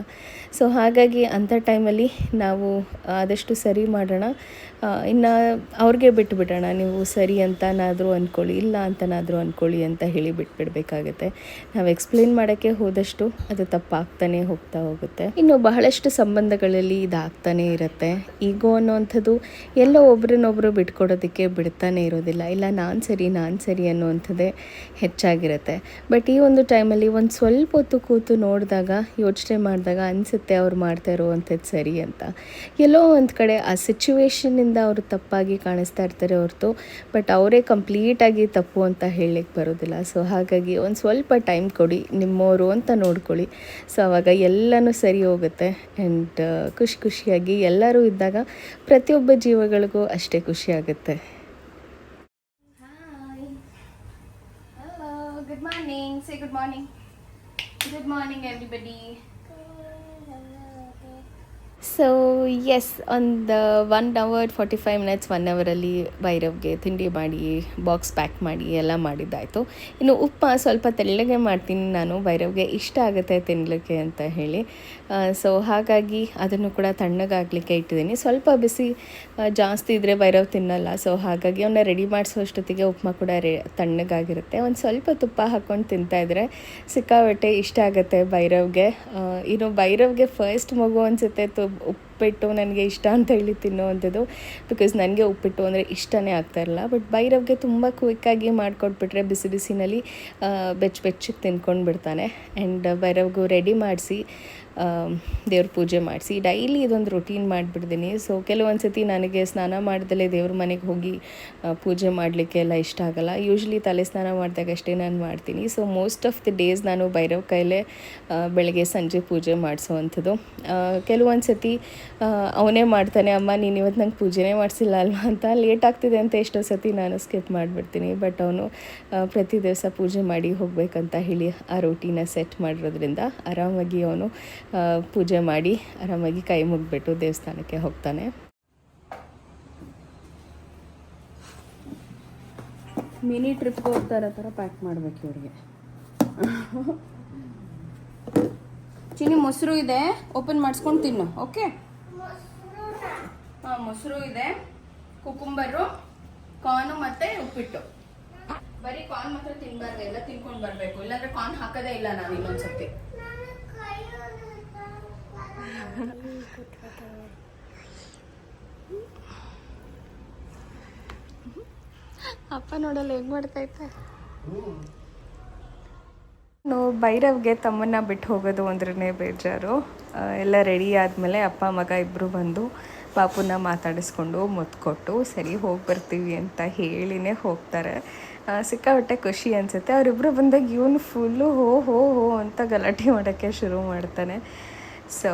ಸೊ ಹಾಗಾಗಿ ಅಂಥ ಟೈಮಲ್ಲಿ ನಾವು ಆದಷ್ಟು ಸರಿ ಮಾಡೋಣ. ಇನ್ನು ಅವ್ರಿಗೆ ಬಿಟ್ಬಿಡೋಣ. ನೀವು ಸರಿ ಅಂತನಾದರೂ ಅಂದ್ಕೊಳ್ಳಿ ಇಲ್ಲ ಅಂತನಾದರೂ ಅಂದ್ಕೊಳ್ಳಿ ಅಂತ ಹೇಳಿ ಬಿಟ್ಬಿಡ್ಬೇಕಾಗತ್ತೆ. ನಾವು ಎಕ್ಸ್ಪ್ಲೇನ್ ಮಾಡೋಕ್ಕೆ ಹೋದಷ್ಟು ಅದು ತಪ್ಪಾಗ್ತಾನೆ ಹೋಗ್ತಾ ಹೋಗುತ್ತೆ. ಇನ್ನು ಬಹಳಷ್ಟು ಸಂಬಂಧಗಳಲ್ಲಿ ಇದಾಗ್ತಾನೆ ಇರುತ್ತೆ. ಈಗೋ ಅನ್ನೋವಂಥದ್ದು ಎಲ್ಲ ಒಬ್ರನ್ನೊಬ್ರು ಬಿಟ್ಕೊಡೋದಕ್ಕೆ ಬಿಡ್ತಾನೆ ಇರೋದಿಲ್ಲ. ಇಲ್ಲ, ನಾನು ಸರಿ ನಾನು ಸರಿ ಅನ್ನೋವಂಥದ್ದೇ ಹೆಚ್ಚಾಗಿರುತ್ತೆ. ಬಟ್ ಈ ಒಂದು ಟೈಮಲ್ಲಿ ಒಂದು ಸ್ವಲ್ಪ ಹೊತ್ತು ಕೂತು ನೋಡಿದಾಗ, ಯೋಚನೆ ಮಾಡಿದಾಗ ಅನಿಸುತ್ತೆ ಅವ್ರು ಮಾಡ್ತಾ ಇರುವಂಥದ್ದು ಸರಿ ಅಂತ ಎಲ್ಲೋ ಒಂದು ಕಡೆ ಆ ಸಿಚುವೇಶನ್ನಿಂದ ಅವರು ತಪ್ಪಾಗಿ ಕಾಣಿಸ್ತಾ ಇರ್ತಾರೆ ಹೊರತು ಬಟ್ ಅವರೇ ಕಂಪ್ಲೀಟಾಗಿ ತಪ್ಪು ಅಂತ ಹೇಳಲಿಕ್ಕೆ ಬರೋದಿಲ್ಲ ಸೊ ಹಾಗಾಗಿ ಒಂದು ಸ್ವಲ್ಪ ಟೈಮ್ ಕೊಡಿ ನಿಮ್ಮವರು ಅಂತ ನೋಡ್ಕೊಳ್ಳಿ ಸೊ ಅವಾಗ ಎಲ್ಲನೂ ಸರಿ ಹೋಗುತ್ತೆ ಆ್ಯಂಡ್ ಖುಷಿ ಖುಷಿಯಾಗಿ ಎಲ್ಲರೂ ಇದ್ದಾಗ ಪ್ರತಿಯೊಬ್ಬ ಜೀವಗಳಿಗೂ ಅಷ್ಟೇ ಖುಷಿ ಆಗುತ್ತೆ Hello, good morning. Say good morning. Good morning, everybody. So yes ಒಂದು one hour forty five minutes one ಅವರಲ್ಲಿ ಭೈರವ್ಗೆ ತಿಂಡಿ ಮಾಡಿ ಬಾಕ್ಸ್ ಪ್ಯಾಕ್ ಮಾಡಿ, ಎಲ್ಲ ಮಾಡಿದ್ದಾಯಿತು. ಇನ್ನು ಉಪ್ಪು ಸ್ವಲ್ಪ ತೆಳ್ಳಗೆ ಮಾಡ್ತೀನಿ ನಾನು. ಭೈರವ್ಗೆ ಇಷ್ಟ ಆಗುತ್ತೆ ತಿನ್ನಲಿಕ್ಕೆ ಅಂತ ಹೇಳಿ. ಸೊ ಹಾಗಾಗಿ ಅದನ್ನು ಕೂಡ ತಣ್ಣಗಾಗಲಿಕ್ಕೆ ಇಟ್ಟಿದ್ದೀನಿ. ಸ್ವಲ್ಪ ಬಿಸಿ ಜಾಸ್ತಿ ಇದ್ದರೆ ಭೈರವ್ ತಿನ್ನಲ್ಲ. ಸೊ ಹಾಗಾಗಿ ಅವನ್ನ ರೆಡಿ ಮಾಡಿಸೋ ಅಷ್ಟೊತ್ತಿಗೆ ಉಪ್ಮಾ ಕೂಡ ರೆ, ತಣ್ಣಗಾಗಿರುತ್ತೆ. ಒಂದು ಸ್ವಲ್ಪ ತುಪ್ಪ ಹಾಕ್ಕೊಂಡು ತಿಂತಾಯಿದ್ರೆ ಸಿಕ್ಕಾಪಟ್ಟೆ ಇಷ್ಟ ಆಗುತ್ತೆ ಭೈರವ್ಗೆ. ಇನ್ನು ಭೈರವ್ಗೆ ಫಸ್ಟ್ ಮಗು ಅನಿಸುತ್ತೆ ತು ಉಪ್ಪಿಟ್ಟು ನನಗೆ ಇಷ್ಟ ಅಂತ ಹೇಳಿ ತಿನ್ನುವಂಥದ್ದು. ಬಿಕಾಸ್ ನನಗೆ ಉಪ್ಪಿಟ್ಟು ಅಂದರೆ ಇಷ್ಟನೇ ಆಗ್ತಾ ಇರಲ್ಲ. ಬಟ್ ಭೈರವ್ಗೆ ತುಂಬ ಕ್ವಿಕ್ಕಾಗಿ ಮಾಡಿಕೊಟ್ಬಿಟ್ರೆ ಬಿಸಿ ಬಿಸಿನಲ್ಲಿ ಬೆಚ್ಚ ಬೆಚ್ಚಗೆ ತಿನ್ಕೊಂಡು ಬಿಡ್ತಾನೆ ಆ್ಯಂಡ್ ಭೈರವ್ಗೂ ರೆಡಿ ಮಾಡಿಸಿ ದೇವ್ರ ಪೂಜೆ ಮಾಡಿಸಿ ಡೈಲಿ ಇದೊಂದು ರೊಟೀನ್ ಮಾಡಿಬಿಡ್ತೀನಿ. ಸೊ ಕೆಲವೊಂದು ಸತಿ ನನಗೆ ಸ್ನಾನ ಮಾಡ್ದಲೇ ದೇವ್ರ ಮನೆಗೆ ಹೋಗಿ ಪೂಜೆ ಮಾಡಲಿಕ್ಕೆ ಎಲ್ಲ ಇಷ್ಟ ಆಗಲ್ಲ. ಯೂಶ್ವಲಿ ತಲೆ ಸ್ನಾನ ಮಾಡಿದಾಗ ಅಷ್ಟೇ ನಾನು ಮಾಡ್ತೀನಿ. So most of the days ನಾನು ಭೈರವ್ ಕೈಲೇ ಬೆಳಗ್ಗೆ ಸಂಜೆ ಪೂಜೆ ಮಾಡಿಸೋವಂಥದ್ದು. ಕೆಲವೊಂದು ಸತಿ ಅವನೇ ಮಾಡ್ತಾನೆ, ಅಮ್ಮ, ನೀನು ಇವತ್ತು ನಂಗೆ ಪೂಜೆನೇ ಮಾಡಿಸಿಲ್ಲ ಅಲ್ವಾ? ಅಂತ ಲೇಟ್ ಆಗ್ತಿದೆ ಅಂತ ಎಷ್ಟೋ ಸತಿ ನಾನು ಸ್ಕಿಪ್ ಮಾಡಿಬಿಡ್ತೀನಿ. ಬಟ್ ಅವನು ಪ್ರತಿ ದಿವಸ ಪೂಜೆ ಮಾಡಿ ಹೋಗಬೇಕಂತ ಹೇಳಿ ಆ ರೂಟೀನ ಸೆಟ್ ಮಾಡಿರೋದ್ರಿಂದ ಆರಾಮಾಗಿ ಅವನು ಪೂಜೆ ಮಾಡಿ ಆರಾಮಾಗಿ ಕೈ ಮುಗಿಬಿಟ್ಟು ದೇವಸ್ಥಾನಕ್ಕೆ ಹೋಗ್ತಾನೆ. ಮಿನಿ ಟ್ರಿಪ್ಗೆ ಹೋಗ್ತಾ ಇರೋ ಥರ ಪ್ಯಾಕ್ ಮಾಡಬೇಕು ಇವ್ರಿಗೆ. ಚಿನ್ನಿ, ಮೊಸರು ಇದೆ. ಓಪನ್ ಮಾಡಿಸ್ಕೊಂಡು ತಿನ್ನು ಓಕೆ ಹಾಂ, ಮೊಸರು ಇದೆ, ಕುಕುಂಬರು ಕಾರ್ನು ಮತ್ತೆ ಉಪ್ಪಿಟ್ಟು. ಬರೀ ಕಾರ್ನ್ ಮಾತ್ರ ತಿನ್ಬಾರ್ದು, ಎಲ್ಲ ತಿನ್ಕೊಂಡು ಬರಬೇಕು. ಇಲ್ಲಾಂದ್ರೆ ಕಾರ್ನ್ ಹಾಕೋದೇ ಇಲ್ಲ ನಾನು ಇನ್ನೊಂದ್ಸತಿ *laughs* ಅಪ್ಪ ನೋಡಲ್ಲ ಹೆಂಗ್ ಮಾಡ್ತೈತೆ ಭೈರವ್ಗೆ ತಮ್ಮನ್ನ ಬಿಟ್ಟು ಹೋಗೋದು ಅಂದ್ರೇ ಬೇಜಾರು. ಎಲ್ಲ ರೆಡಿ ಆದಮೇಲೆ ಅಪ್ಪ, ಮಗ ಇಬ್ಬರು ಬಂದು ಪಾಪುನ ಮಾತಾಡಿಸ್ಕೊಂಡು ಮುತ್ಕೊಟ್ಟು, ಸರಿ, ಹೋಗಿ ಬರ್ತೀವಿ ಅಂತ ಹೇಳಿನೇ ಹೋಗ್ತಾರೆ. ಸಿಕ್ಕಾಪಟ್ಟೆ ಖುಷಿ ಅನಿಸುತ್ತೆ. ಅವರಿಬ್ಬರು ಬಂದಾಗ ಇವನು ಫುಲ್ಲು ಹೋ ಹೋ ಹೋ ಅಂತ ಗಲಾಟೆ ಮಾಡೋಕ್ಕೆ ಶುರು ಮಾಡ್ತಾನೆ. ಸೊ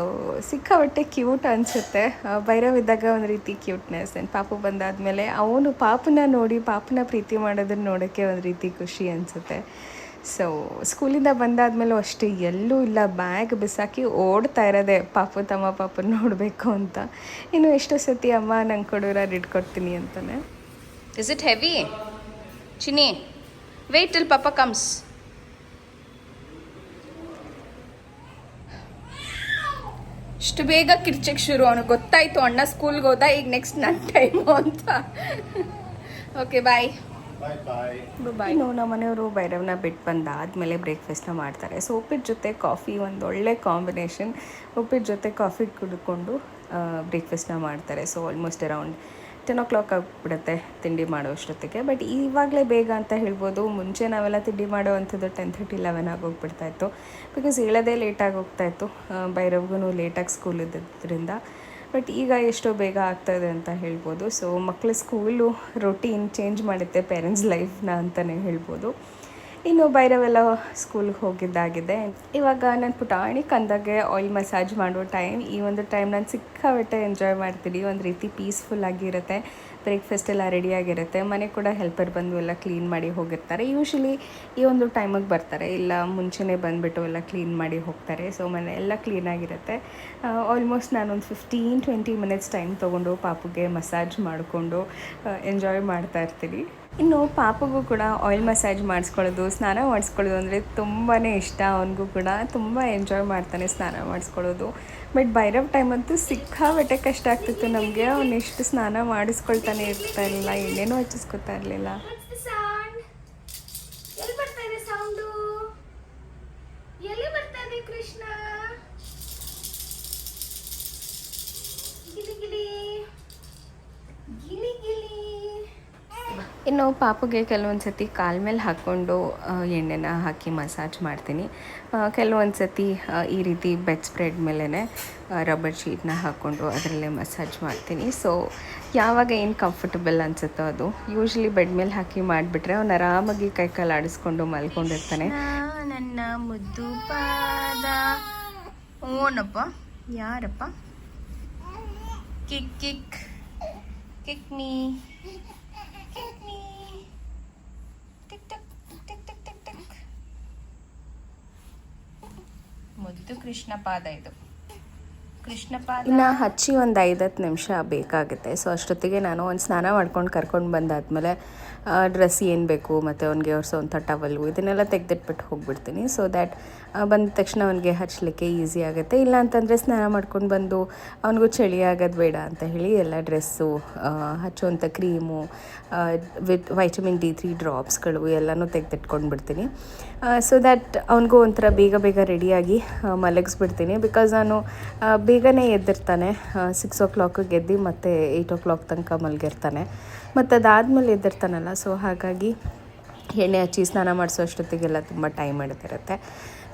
ಸಿಕ್ಕಾಪಟ್ಟೆ ಕ್ಯೂಟ್ ಅನಿಸುತ್ತೆ. ಭೈರವಿದ್ದಾಗ ಒಂದು ರೀತಿ ಕ್ಯೂಟ್ನೆಸ್ ಆ್ಯಂಡ್ ಪಾಪು ಬಂದಾದಮೇಲೆ ಅವನು ಪಾಪನ ನೋಡಿ, ಪಾಪನ ಪ್ರೀತಿ ಮಾಡೋದನ್ನ ನೋಡೋಕ್ಕೆ ಒಂದು ರೀತಿ ಖುಷಿ ಅನಿಸುತ್ತೆ. ಸೊ ಸ್ಕೂಲಿಂದ ಬಂದಾದಮೇಲೆ ಅಷ್ಟೇ, ಎಲ್ಲೂ ಇಲ್ಲ. ಬ್ಯಾಗ್ ಬಿಸಾಕಿ ಓಡ್ತಾ ಇರೋದೆ. ಪಾಪು ತಮ್ಮ ಪಾಪನ ನೋಡಬೇಕು ಅಂತ. ಇನ್ನು ಎಷ್ಟೋ ಸತಿ ಅಮ್ಮ ನಂಗೆ ಕೊಡೋರ ಕೊಡ್ತೀನಿ ಅಂತಾನೆ. ಇಸ್ ಇಟ್ ಹೆವಿ ಚಿನಿ ವೆಯ್ಟ್ ಟಿಲ್ ಪಾಪ ಕಮ್ಸ್ ಇಷ್ಟು ಬೇಗ ಕಿರ್ಚಕ್ ಶುರು ಅವನಿಗೆ ಗೊತ್ತಾಯ್ತು ಅಣ್ಣ ಸ್ಕೂಲ್ಗೆ ಹೋದ ಈಗ ನೆಕ್ಸ್ಟ್ ನನ್ನ ಟೈಮು ಅಂತ. ಓಕೆ ಬಾಯ್ ಇನ್ನು ನಮ್ಮ ಮನೆಯವರು ಬೈರವ್ನ ಬಿಟ್ಟು ಬಂದಾದಮೇಲೆ ಬ್ರೇಕ್ಫಾಸ್ಟ್ನ ಮಾಡ್ತಾರೆ. ಸೊ ಉಪ್ಪಿಟ್ಟು ಜೊತೆ ಕಾಫಿ ಒಂದು ಒಳ್ಳೆ ಕಾಂಬಿನೇಷನ್ ಉಪ್ಪಿಟ್ಟು ಜೊತೆ ಕಾಫಿ ಕುಡ್ಕೊಂಡು ಬ್ರೇಕ್ಫಾಸ್ಟ್ನ ಮಾಡ್ತಾರೆ. So almost around ten o'clock ಆಗಿಬಿಡುತ್ತೆ ತಿಂಡಿ ಮಾಡೋ ಅಷ್ಟೊತ್ತಿಗೆ. ಬಟ್ ಇವಾಗಲೇ ಬೇಗ ಅಂತ ಹೇಳ್ಬೋದು. ಮುಂಚೆ ನಾವೆಲ್ಲ ತಿಂಡಿ ಮಾಡೋ ಅಂಥದ್ದು ಟೆನ್ ತರ್ಟಿ ಲೆವೆನ್ ಆಗೋಗ್ಬಿಡ್ತಾ ಇತ್ತು. ಬಿಕಾಸ್ ಹೇಳೋದೇ ಲೇಟಾಗಿ ಹೋಗ್ತಾ ಇತ್ತು. ಭೈರವ್ಗೂ ಲೇಟಾಗಿ ಸ್ಕೂಲ್ ಇದ್ದಿದ್ದರಿಂದ ಬಟ್ ಈಗ ಎಷ್ಟೋ ಬೇಗ ಆಗ್ತಾಯಿದೆ ಅಂತ ಹೇಳ್ಬೋದು. ಸೊ ಮಕ್ಕಳ ಸ್ಕೂಲು ರೊಟೀನ್ ಚೇಂಜ್ ಮಾಡುತ್ತೆ ಪೇರೆಂಟ್ಸ್ ಲೈಫ್ನ ಅಂತಲೇ ಹೇಳ್ಬೋದು. ಇನ್ನು ಭೈರವೆಲ್ಲ ಸ್ಕೂಲ್ಗೆ ಹೋಗಿದ್ದಾಗಿದೆ. ಇವಾಗ ನನ್ನ ಪುಟಾಣಿ ಕಂದಾಗೆ ಆಯಿಲ್ ಮಸಾಜ್ ಮಾಡೋ ಟೈಮ್ ಈ ಒಂದು ಟೈಮ್ ನಾನು ಸಿಕ್ಕಾಬಟ್ಟೆ ಎಂಜಾಯ್ ಮಾಡ್ತೀನಿ. ಒಂದು ರೀತಿ ಪೀಸ್ಫುಲ್ ಆಗಿರುತ್ತೆ. ಬ್ರೇಕ್ಫಾಸ್ಟ್ ಎಲ್ಲ ರೆಡಿಯಾಗಿರುತ್ತೆ ಮನೆ ಕೂಡ ಹೆಲ್ಪರ್ ಬಂದು ಎಲ್ಲ ಕ್ಲೀನ್ ಮಾಡಿ ಹೋಗಿರ್ತಾರೆ. ಯೂಶ್ವಲಿ ಈ ಒಂದು ಟೈಮಿಗೆ ಬರ್ತಾರೆ. ಇಲ್ಲ ಮುಂಚೆನೇ ಬಂದುಬಿಟ್ಟು ಎಲ್ಲ ಕ್ಲೀನ್ ಮಾಡಿ ಹೋಗ್ತಾರೆ. ಸೊ ಮನೆ ಎಲ್ಲ ಕ್ಲೀನಾಗಿರುತ್ತೆ ಆಲ್ಮೋಸ್ಟ್ ನಾನೊಂದು ಫಿಫ್ಟೀನ್ ಟ್ವೆಂಟಿ ಮಿನಿಟ್ಸ್ ಟೈಮ್ ತೊಗೊಂಡು ಪಾಪುಗೆ ಮಸಾಜ್ ಮಾಡಿಕೊಂಡು ಎಂಜಾಯ್ ಮಾಡ್ತಾ ಇರ್ತೀನಿ. ಇನ್ನು ಪಾಪಗೂ ಕೂಡ ಆಯಿಲ್ ಮಸಾಜ್ ಮಾಡಿಸ್ಕೊಳ್ಳೋದು, ಸ್ನಾನ ಮಾಡಿಸ್ಕೊಳ್ಳೋದು ಅಂದರೆ ತುಂಬಾ ಇಷ್ಟ ಅವನಿಗೂ ಕೂಡ. ತುಂಬ ಎಂಜಾಯ್ ಮಾಡ್ತಾನೆ ಸ್ನಾನ ಮಾಡಿಸ್ಕೊಳ್ಳೋದು. ಬಟ್ ಭೈರವ್ ಟೈಮ್ ಅಂತೂ ಸಿಕ್ಕಾಬಟ್ಟೆ ಕಷ್ಟ ಆಗ್ತಿತ್ತು ನಮಗೆ. ಅವನು ಎಷ್ಟು ಸ್ನಾನ ಮಾಡಿಸ್ಕೊಳ್ತಾನೆ ಇರ್ತಾ ಇರಲಿಲ್ಲ, ಏನೇನೂ ಹಚ್ಚಿಸ್ಕೊತಾ ಇರಲಿಲ್ಲ ಎಲ್ಲಿ ಬರ್ತಾ ಇದೆ ಸೌಂಡು ಎಲ್ಲಿ ಬರ್ತಾ ಇದೆ ಕೃಷ್ಣ ಗಿಲಿ ಗಿಲಿ ಗಿಲಿ ಗಿಲಿ ಇನ್ನು ಪಾಪುಗೆ ಕೆಲವೊಂದು ಸತಿ ಕಾಲ ಮೇಲೆ ಹಾಕ್ಕೊಂಡು ಎಣ್ಣೆನ ಹಾಕಿ ಮಸಾಜ್ ಮಾಡ್ತೀನಿ. ಕೆಲವೊಂದು ಸತಿ ಈ ರೀತಿ ಬೆಡ್ ಸ್ಪ್ರೆಡ್ ಮೇಲೇ ರಬ್ಬರ್ ಶೀಟ್ನ ಹಾಕ್ಕೊಂಡು ಅದರಲ್ಲೇ ಮಸಾಜ್ ಮಾಡ್ತೀನಿ. ಸೊ, ಯಾವಾಗ ಏನು ಕಂಫರ್ಟಬಲ್ ಅನಿಸುತ್ತೋ ಅದು. ಯೂಶ್ವಲಿ ಬೆಡ್ ಮೇಲೆ ಹಾಕಿ ಮಾಡಿಬಿಟ್ರೆ ಅವ್ನು ಆರಾಮಾಗಿ ಕೈ ಕಾಲು ಆಡಿಸ್ಕೊಂಡು ಮಲ್ಕೊಂಡಿರ್ತಾನೆ. ನನ್ನ ಮುದ್ದು ಪಾದ. ಓನಪ್ಪ, ಯಾರಪ್ಪ? Kick kick. Kick me. ಪಾದ ಇದು. ಇನ್ನು ಹಚ್ಚಿ ಒಂದು ಐದತ್ತು ನಿಮಿಷ ಬೇಕಾಗುತ್ತೆ. ಸೊ ಅಷ್ಟೊತ್ತಿಗೆ ನಾನು ಒಂದು ಸ್ನಾನ ಮಾಡ್ಕೊಂಡು ಕರ್ಕೊಂಡು ಬಂದಾದಮೇಲೆ ಡ್ರೆಸ್ ಏನು ಬೇಕು, ಮತ್ತು ಅವ್ನಿಗೆ ಒರೆಸೋವಂಥ ಟವಲ್ಲು ಇದನ್ನೆಲ್ಲ ತೆಗೆದಿಟ್ಬಿಟ್ಟು ಹೋಗ್ಬಿಡ್ತೀನಿ. ಸೊ ದ್ಯಾಟ್ ಬಂದ ತಕ್ಷಣ ಅವನಿಗೆ ಹಚ್ಚಲಿಕ್ಕೆ ಈಸಿ ಆಗುತ್ತೆ. ಇಲ್ಲ ಅಂತಂದರೆ ಸ್ನಾನ ಮಾಡ್ಕೊಂಡು ಬಂದು ಅವನಿಗೂ ಚಳಿ ಆಗೋದು ಬೇಡ ಅಂತ ಹೇಳಿ ಎಲ್ಲ dress ಹಚ್ಚುವಂಥ cream with vitamin D three ಡ್ರಾಪ್ಸ್ಗಳು ಎಲ್ಲನೂ ತೆಗೆದಿಟ್ಕೊಂಡು ಬಿಡ್ತೀನಿ ಸೊ ದ್ಯಾಟ್ ಅವನಿಗೂ ಒಂಥರ ಬೇಗ ಬೇಗ ರೆಡಿಯಾಗಿ ಮಲಗಿಸ್ಬಿಡ್ತೀನಿ. ಬಿಕಾಸ್ ನಾನು ಬೇಗನೆ ಎದ್ದಿರ್ತಾನೆ. ಸಿಕ್ಸ್ ಓ ಕ್ಲಾಕಿಗೆ ಎದ್ದು ಮತ್ತು ಏಯ್ಟ್ ಓ ಕ್ಲಾಕ್ ತನಕ ಮಲಗಿರ್ತಾನೆ. ಮತ್ತು ಅದಾದಮೇಲೆ ಎದ್ದಿರ್ತಾನಲ್ಲ ಸೊ ಹಾಗಾಗಿ ಎಣ್ಣೆ ಹಚ್ಚಿ ಸ್ನಾನ ಮಾಡಿಸೋ ಅಷ್ಟೊತ್ತಿಗೆಲ್ಲ ತುಂಬ ಟೈಮ್ ಹಿಡಿದಿರುತ್ತೆ.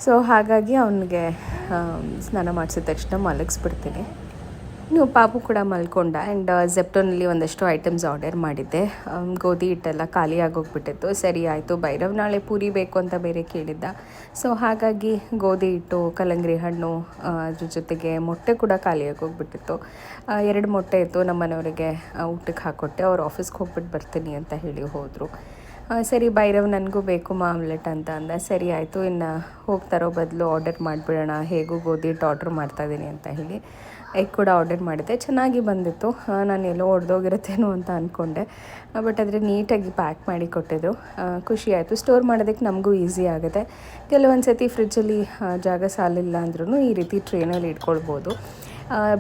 ಸೊ ಹಾಗಾಗಿ ಅವನಿಗೆ ಸ್ನಾನ ಮಾಡಿಸಿದ ತಕ್ಷಣ ಮಲಗಿಸ್ಬಿಡ್ತೀನಿ. ನೀವು ಪಾಪು ಕೂಡ ಮಲ್ಕೊಂಡ ಆ್ಯಂಡ್ ಜೆಪ್ಟೋನಲ್ಲಿ ಒಂದಷ್ಟು ಐಟಮ್ಸ್ ಆರ್ಡರ್ ಮಾಡಿದ್ದೆ. ಗೋಧಿ ಹಿಟ್ಟೆಲ್ಲ ಖಾಲಿ ಆಗೋಗ್ಬಿಟ್ಟಿತ್ತು. ಸರಿ ಆಯಿತು ಭೈರವ್ ನಾಳೆ ಪೂರಿ ಬೇಕು ಅಂತ ಬೇರೆ ಕೇಳಿದ್ದ. ಸೊ ಹಾಗಾಗಿ ಗೋಧಿ ಹಿಟ್ಟು ಕಲ್ಲಂಗಡಿ ಹಣ್ಣು ಆ, ಅದ್ರ ಜೊತೆಗೆ ಮೊಟ್ಟೆ ಕೂಡ ಖಾಲಿ ಆಗೋಗ್ಬಿಟ್ಟಿತ್ತು. ಎರಡು ಮೊಟ್ಟೆ ಇತ್ತು ನಮ್ಮನೆಯವರಿಗೆ ಊಟಕ್ಕೆ ಹಾಕೊಟ್ಟೆ. ಅವ್ರು ಆಫೀಸ್ಗೆ ಹೋಗ್ಬಿಟ್ಟು ಬರ್ತೀನಿ ಅಂತ ಹೇಳಿ ಹೋದರು. ಸರಿ ಭೈರವ್ ನನಗೂ ಬೇಕು ಮಾಮ್ಲೆಟ್ ಅಂತ ಅಂದ. ಸರಿ ಆಯಿತು ಇನ್ನು ಹೋಗ್ತಾರೋ ಬದಲು ಆರ್ಡರ್ ಮಾಡಿಬಿಡೋಣ. ಹೇಗೂ ಗೋಧಿ ಹಿಟ್ಟು ಆರ್ಡ್ರ್ ಮಾಡ್ತಾಯಿದ್ದೀನಿ ಅಂತ ಹೇಳಿ. ಎಗ್ ಕೂಡ ಆರ್ಡರ್ ಮಾಡಿದ್ದೆ. ಚೆನ್ನಾಗಿ ಬಂದಿತ್ತು. ನಾನು ಎಲ್ಲೋ ಒಡೆದೋಗಿರುತ್ತೇನೋ ಅಂತ ಅಂದ್ಕೊಂಡೆ ಬಟ್ ಆದರೆ ನೀಟಾಗಿ ಪ್ಯಾಕ್ ಮಾಡಿ ಕೊಟ್ಟಿದ್ರು ಖುಷಿ ಆಯಿತು. ಸ್ಟೋರ್ ಮಾಡೋದಕ್ಕೆ ನಮಗೂ ಈಸಿ ಆಗುತ್ತೆ. ಕೆಲವೊಂದು ಸತಿ ಫ್ರಿಜ್ಜಲ್ಲಿ ಜಾಗ ಸಾಲಿಲ್ಲ ಅಂದ್ರೂ ಈ ರೀತಿ ಟ್ರೇನಲ್ಲಿ ಇಟ್ಕೊಳ್ಬೋದು.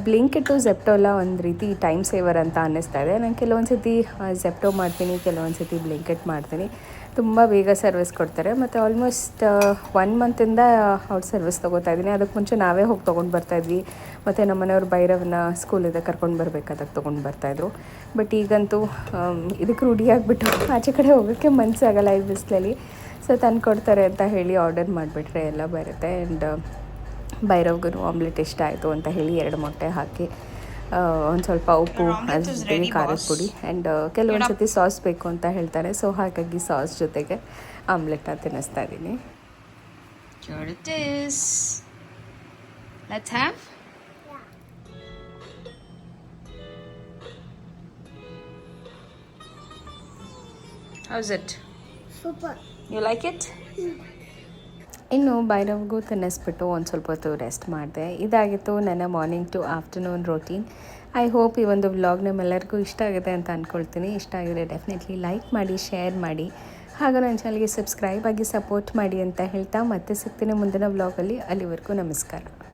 ಬ್ಲಿಂಕಿಟ್ಟು ಜೆಪ್ಟೋ ಎಲ್ಲ ಒಂದು ರೀತಿ ಟೈಮ್ ಸೇವರ್ ಅಂತ ಅನ್ನಿಸ್ತಾ ಇದೆ. ನಾನು ಕೆಲವೊಂದು ಸತಿ ಜೆಪ್ಟೋ ಮಾಡ್ತೀನಿ ಕೆಲವೊಂದು ಸತಿ ಬ್ಲಿಂಕೆಟ್ ಮಾಡ್ತೀನಿ. ತುಂಬ ಬೇಗ ಸರ್ವಿಸ್ ಕೊಡ್ತಾರೆ. ಮತ್ತು ಆಲ್ಮೋಸ್ಟ್ ಒನ್ ಮಂತಿಂದ ಅವ್ರ ಸರ್ವಿಸ್ ತೊಗೋತಾ ಇದ್ದೀನಿ. ಅದಕ್ಕೆ ಮುಂಚೆ ನಾವೇ ಹೋಗಿ ತೊಗೊಂಡು ಬರ್ತಾಯಿದ್ವಿ ಮತ್ತು ನಮ್ಮ ಮನೆಯವ್ರು ಭೈರವನ್ನ ಸ್ಕೂಲಿಂದ ಕರ್ಕೊಂಡು ಬರಬೇಕಾದಾಗ ತೊಗೊಂಡು ಬರ್ತಾಯಿದ್ರು ಬಟ್ ಈಗಂತೂ ಇದಕ್ಕೆ ರೂಢಿಯಾಗಿಬಿಟ್ಟು ಆಚೆ ಕಡೆ ಹೋಗೋಕ್ಕೆ ಮನಸ್ಸಾಗಲ್ಲ ಈ ಬಿಸಿಲಲ್ಲಿ ಸೊ ತಂದು ಕೊಡ್ತಾರೆ ಅಂತ ಹೇಳಿ ಆರ್ಡರ್ ಮಾಡಿಬಿಟ್ರೆ ಎಲ್ಲ ಬರುತ್ತೆ ಆ್ಯಂಡ್ ಭೈರವ್ಗೂ ಆಮ್ಲೆಟ್ ಇಷ್ಟ ಆಯಿತು ಅಂತ ಹೇಳಿ ಎರಡು ಮೊಟ್ಟೆ ಹಾಕಿ ಒಂದು ಸ್ವಲ್ಪ ಉಪ್ಪು ಹಚ್ಚಿದ್ದೀವಿ ಖಾರದ ಪುಡಿ ಆ್ಯಂಡ್ ಕೆಲವೊಂದು ಸತಿ ಸಾಸ್ ಬೇಕು ಅಂತ ಹೇಳ್ತಾರೆ ಸೊ ಹಾಗಾಗಿ ಸಾಸ್ ಜೊತೆಗೆ ಆಮ್ಲೆಟ್ನ ತಿನ್ನಿಸ್ತಾ ಇದ್ದೀನಿ. Let's have. How's it? Super. You like it? ಇನ್ನು ಭೈರವ್ಗೂ ತಿನ್ನಿಸ್ಬಿಟ್ಟು ಒಂದು ಸ್ವಲ್ಪ ಹೊತ್ತು ರೆಸ್ಟ್ ಮಾಡಿದೆ ಇದಾಗಿತ್ತು ನನ್ನ morning to afternoon routine I hope ಈ ಒಂದು ವ್ಲಾಗ್ ನಿಮ್ಮೆಲ್ಲರಿಗೂ ಇಷ್ಟ ಆಗಿದೆ ಅಂತ ಅಂದ್ಕೊಳ್ತೀನಿ ಇಷ್ಟ ಆಗಿದ್ರೆ ಡೆಫಿನೆಟ್ಲಿ ಲೈಕ್ ಮಾಡಿ ಶೇರ್ ಮಾಡಿ ಹಾಗೂ ನನ್ನ ಚಾನಲ್ಗೆ ಸಬ್ಸ್ಕ್ರೈಬ್ ಆಗಿ ಸಪೋರ್ಟ್ ಮಾಡಿ ಅಂತ ಹೇಳ್ತಾ ಮತ್ತೆ ಸಿಗ್ತೀನಿ ಮುಂದಿನ ವ್ಲಾಗಲ್ಲಿ ಅಲ್ಲಿವರೆಗೂ ನಮಸ್ಕಾರ